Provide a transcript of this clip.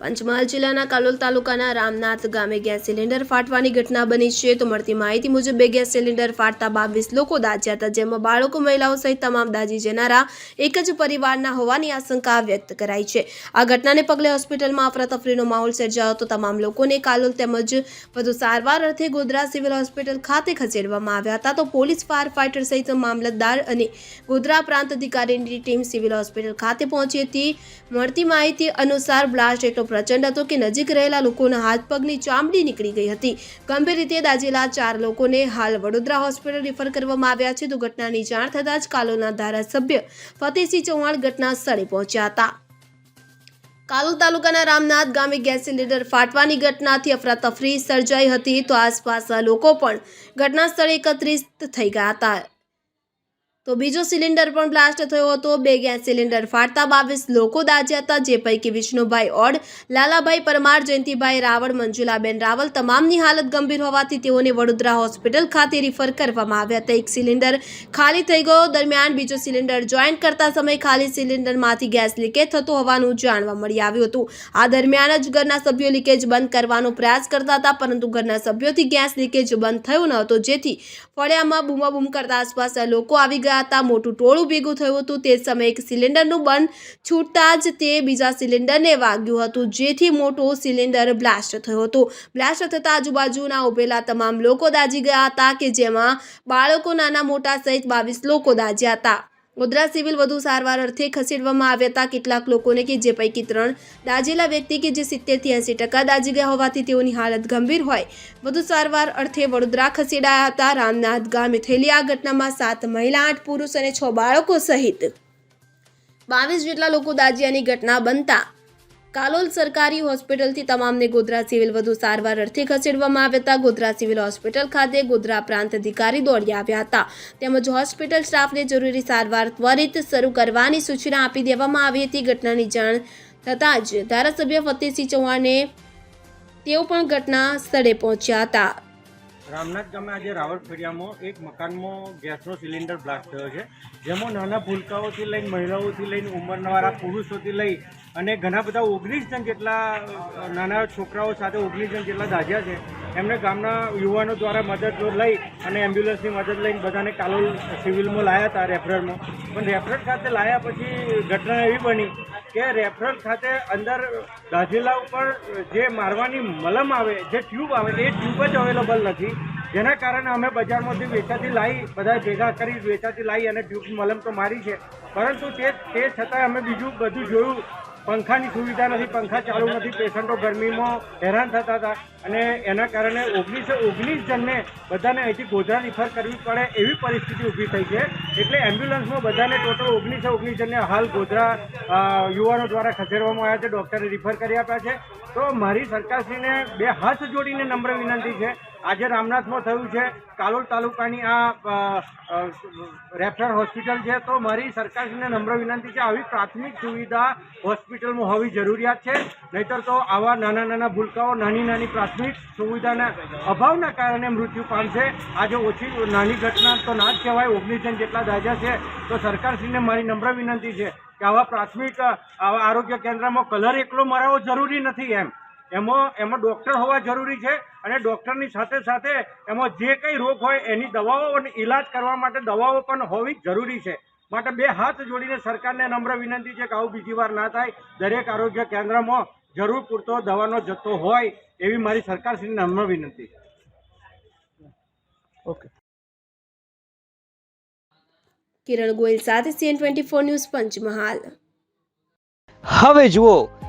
પંચમહાલ જિલ્લાના કાલોલ તાલુકાના રામનાથ ગામે ગેસ સિલિન્ડર ફાટવાની ઘટના બની છે. તો મળતી માહિતી મુજબ બે ગેસ સિલિન્ડર ફાટતા બાવીસ લોકો દાજ્યા હતા, જેમાં બાળકો, મહિલાઓ સહિત તમામ દાજી જનારા એક જ પરિવારના હોવાની આશંકા વ્યક્ત કરાઈ છે. આ ઘટનાને પગલે હોસ્પિટલમાં અફરાતફરીનો માહોલ સર્જાયો તો તમામ લોકોને કાલોલ તેમજ વધુ સારવાર અર્થે ગોધરા સિવિલ હોસ્પિટલ ખાતે ખસેડવામાં આવ્યા હતા. તો પોલીસ, ફાયર ફાઇટર સહિત મામલતદાર અને ગોધરા પ્રાંત અધિકારીની ટીમ સિવિલ હોસ્પિટલ ખાતે પહોંચી હતી. મળતી માહિતી અનુસાર બ્લાસ્ટ એટલો પ્રચંડ હતો કે નજીક રહેલા લોકોના હાથ પગની ચામડી નીકળી ગઈ હતી. ગંભીર રીતે દાઝેલા ચાર લોકોને હાલ વડોદરા હોસ્પિટલ રિફર કરવામાં આવ્યા છે. તો ઘટનાની જાણ થતાં જ કાલોના ધારાસભ્ય ફતેહસિંહ ચૌહાણ ઘટના સ્થળે પહોંચ્યા હતા. કાલોલ તાલુકાના રામનાથ ગામે ગેસ સિલિન્ડર ફાટવાની ઘટનાથી અફરાતફરી સર્જાઈ હતી. તો આસપાસના લોકો પણ ઘટના સ્થળે એકત્રિત થઈ ગયા હતા. તો બીજો સિલિન્ડર પણ બ્લાસ્ટ થયો હતો. બે ગેસ સિલિન્ડર ફાટતા બાવીસ લોકો દાજ્યા હતા, જે પૈકી વિષ્ણુભાઈ ઓડ, લાલાભાઈ પરમાર, જયંતિભાઈ રાવળ, મંજુલાબેન રાવલ તમામની હાલત ગંભીર હોવાથી તેઓને વડોદરા હોસ્પિટલ ખાતે રિફર કરવામાં આવ્યા હતા. એક સિલિન્ડર ખાલી થઈ ગયો દરમિયાન બીજો સિલિન્ડર જોઈન્ટ કરતા સમયે ખાલી સિલિન્ડરમાંથી ગેસ લીકેજ થતો હોવાનું જાણવા મળી આવ્યું હતું. આ દરમિયાન જ ઘરના સભ્યો લીકેજ બંધ કરવાનો પ્રયાસ કરતા હતા, પરંતુ ઘરના સભ્યોથી ગેસ લીકેજ બંધ થયો ન હતો. જેથી ફળિયામાં બૂમાબૂમ કરતા આસપાસના લોકો આવી ગયા હતા મોટું ટોળું ભેગું થયું હતું. તે સમયે એક સિલિન્ડરનું બંધ છૂટતા જ તે બીજા સિલિન્ડરને વાગ્યું હતું, જેથી મોટો સિલિન્ડર બ્લાસ્ટ થયો હતો. બ્લાસ્ટ થતાં આજુબાજુના ઉભેલા તમામ લોકો દાઝી ગયા હતા કે જેમાં બાળકો નાના મોટા સહિત બાવીસ લોકો દાજ્યા હતા. ગોધરા સિવિલ વધુ સારવાર અર્થે ખસેડવામાં આવ્યા હતા. કેટલાક લોકોને કે જે પૈકી ત્રણ દાજેલા વ્યક્તિ કે જે સિત્તેરથી એંસી ટકા દાજી ગયા હોવાથી તેઓની હાલત ગંભીર હોય. વધુ સારવાર અર્થે વડોદરા ખસેડાયા હતા. રામનાથ ગામે થયેલી આ ઘટનામાં સાત મહિલા, આઠ પુરુષ અને છ બાળકો સહિત બાવીસ જેટલા લોકો દાજ્યાની ઘટના બનતા કાલોલ સરકારી હોસ્પિટલથી તમામને ગોધરા સિવિલ વધુ સારવાર અર્થે ખસેડવામાં આવ્યા હતા. ગોધરા સિવિલ હોસ્પિટલ ખાતે ગોધરા પ્રાંત અધિકારી દોડી આવ્યા હતા. તેમજ હોસ્પિટલ સ્ટાફને જરૂરી સારવાર ત્વરિત શરૂ કરવાની સૂચના આપી દેવામાં આવી હતી. ઘટનાની જાણ થતાં જ ધારાસભ્ય ફતેહસિંહ ચૌહાણે તેઓ પણ ઘટના સ્થળે પહોંચ્યા હતા. રામનાથ ગામે આજે રાવળ ફેરિયામાં એક મકાનમાં ગેસનો સિલિન્ડર બ્લાસ્ટ થયો છે, જેમાં નાના ભૂલકાઓથી લઈને મહિલાઓથી લઈને ઉંમરવાળા પુરુષોથી લઈ અને ઘણા બધા ઓગણીસ જણ જેટલા નાના છોકરાઓ સાથે ઓગણીસ જણ જેટલા દાજ્યા છે, એમને ગામના યુવાનો દ્વારા મદદ લઈ અને એમ્બ્યુલન્સની મદદ લઈને બધાને કાલોલ સિવિલમાં લાયા હતા રેફરલમાં પણ રેફરલ ખાતે લાયા પછી ઘટના એવી બની કે રેફરલ ખાતે અંદર દાઝેલા ઉપર જે મારવાની મલમ આવે, જે ટ્યુબ આવે, એ ટ્યુબ જ અવેલેબલ નથી. જેના કારણે અમે બજારમાંથી વેચાતી લાવી બધા ભેગા કરી વેચાતી લાવી અને ટ્યુબ મલમ તો મારી છે. પરંતુ તે તે છતાંય અમે બીજું બધું જોયું પંખાની સુવિધા નથી, પંખા ચાલુ નથી. પેશન્ટો ગરમીમાં હેરાન થતા હતા અને એના કારણે ઓગણીસો ઓગણીસ જણને બધાને અહીંથી ગોધરા રિફર કરવી પડે એવી પરિસ્થિતિ ઊભી થઈ છે. એટલે એમ્બ્યુલન્સમાં બધાને ટોટલ ઓગણીસો ઓગણીસ જણને હાલ ગોધરા યુવાનો દ્વારા ખસેડવામાં આવ્યા છે. ડૉક્ટરે રિફર કરી આપ્યા છે. તો મારી સરકારશ્રીને બે હાથ જોડીને નમ્ર વિનંતી છે આજે રામનાથમાં થયું છે. કાલોલ તાલુકાની આ રેફરલ હોસ્પિટલ છે. તો મારી સરકારશ્રીને નમ્ર વિનંતી છે, આવી પ્રાથમિક સુવિધા હોસ્પિટલમાં હોવી જરૂરિયાત છે. નહીતર તો આવા નાના નાના ભૂલકાઓ, નાની નાની પ્રાથમિક સુવિધાના અભાવના કારણે મૃત્યુ પામશે. આજે ઓછી નાની ઘટના તો ના જ કહેવાય ઓગણીસ જણ જેટલા દાજા છે. તો સરકારશ્રીને મારી નમ્ર વિનંતી છે કે આવા પ્રાથમિક આવા આરોગ્ય કેન્દ્રમાં કલર એકલો મરાવો જરૂરી નથી એમ. એમાં એમાં ડૉક્ટર હોવા જરૂરી છે અને ડૉક્ટરની સાથે સાથે એમાં જે કંઈ રોગ હોય એની દવાઓ અને ઈલાજ કરવા માટે દવાઓ પણ હોવી જરૂરી છે. માટે બે હાથ જોડીને સરકારને નમ્ર વિનંતી છે કે આવું બીજી વાર ના થાય. દરેક આરોગ્ય કેન્દ્રમાં જરૂર પૂરતો દવાનો જથ્થો હોય એવી મારી સરકારશ્રીને નમ્ર વિનંતી છે. ઓકે કિરણ ગોયલ સાથે CN twenty four news Panchmahal. હવે જુઓ